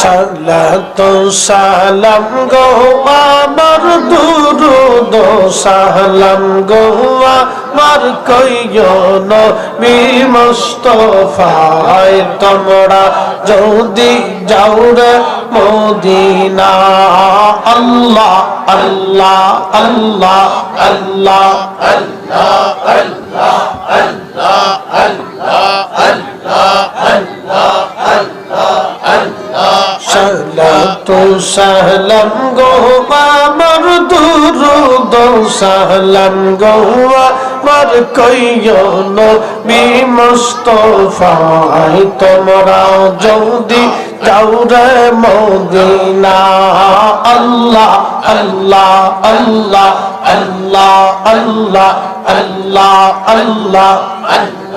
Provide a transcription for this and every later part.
সালাত সালাম গো আমার দুরুদ, সালাম গো আমার কইও নবী মুস্তফায় তোমরা যদি যাও রে মদিনা। আল্লাহ আল্লাহ আল্লাহ আল্লাহ। সালাতু সালাম গো আমার দুরুদ সালাম গো আমার কইও নবী মুস্তফায় তোমরা যদি যাও রে মদিনা আল্লাহ আল্লাহ আল্লাহ আল্লাহ আল্লাহ আল্লাহ আল্লাহ আল্লাহ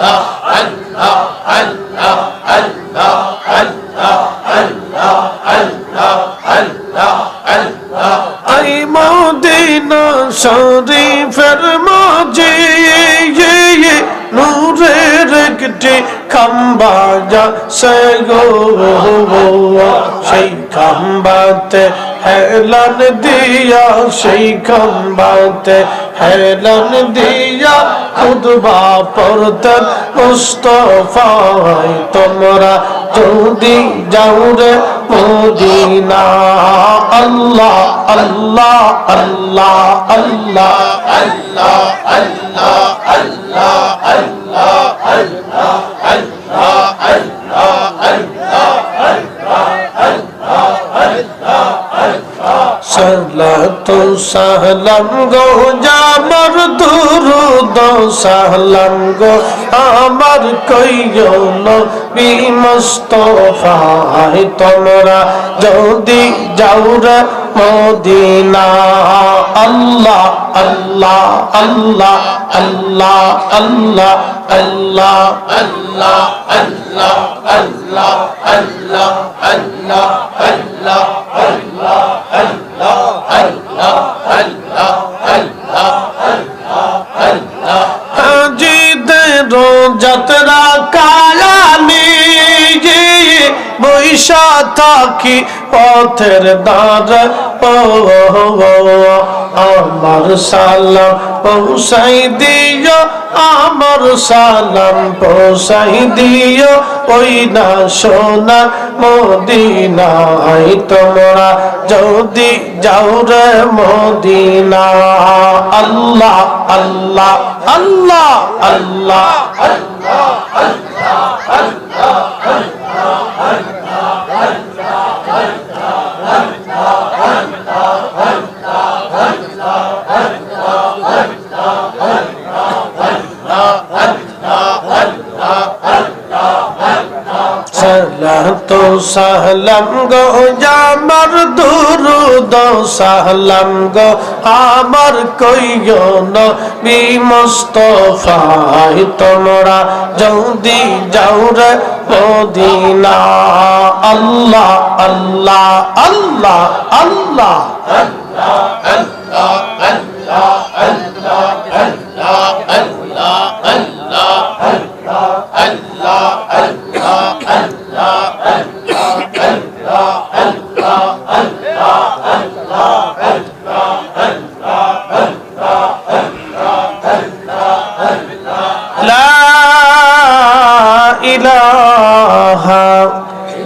আল্লাহ আল্লাহ আই মদিনা শরীফের মাঝে নূরের একটি খাম্বা যা সে গো, সেই খাম্বাতে হেলান দিয়া, সেই খাম্বাতে হেলান দিয়া খুদবা পড়তেন মুস্তফায়। তোমরা যদি যাও রে মদিনা আল্লাহ আল্লাহ আল্লাহ আল্লাহ আল্লাহ আল্লাহ আল্লাহ আল্লাহ আল্লাহ আল্লাহ আল্লাহ সালাতু সালাম গো জামর দুরুদ সালাম গো আমার কইও নবী মুস্তফায় তোমরা যদি যাও রে মদিনা আল্লাহ আল্লাহ আল্লাহ আল্লাহ আল্লাহ আল্লাহ আল্লাহ আল্লাহ আল্লাহ আল্লাহ আল্লাহ আল্লাহ আল্লাহ আল্লাহ যাত্রা কালানি বৈশা থাকি পথের ও আমার সালাম পৌঁছাই দিও, আমার সালাম পৌঁছাই দিও। ওই না সোনা মদিনায় তোমরা যদি যাও রে মদিনা। আল্লাহ আল্লাহ আল্লাহ আল্লাহ সালাতু সালাম গো জামার দুরুদ সালাম গো, আমার কইও নবী মুস্তফায় তোমরা যদি যাও রে মদিনা। আল্লাহ আল্লাহ আল্লাহ আল্লাহ। لا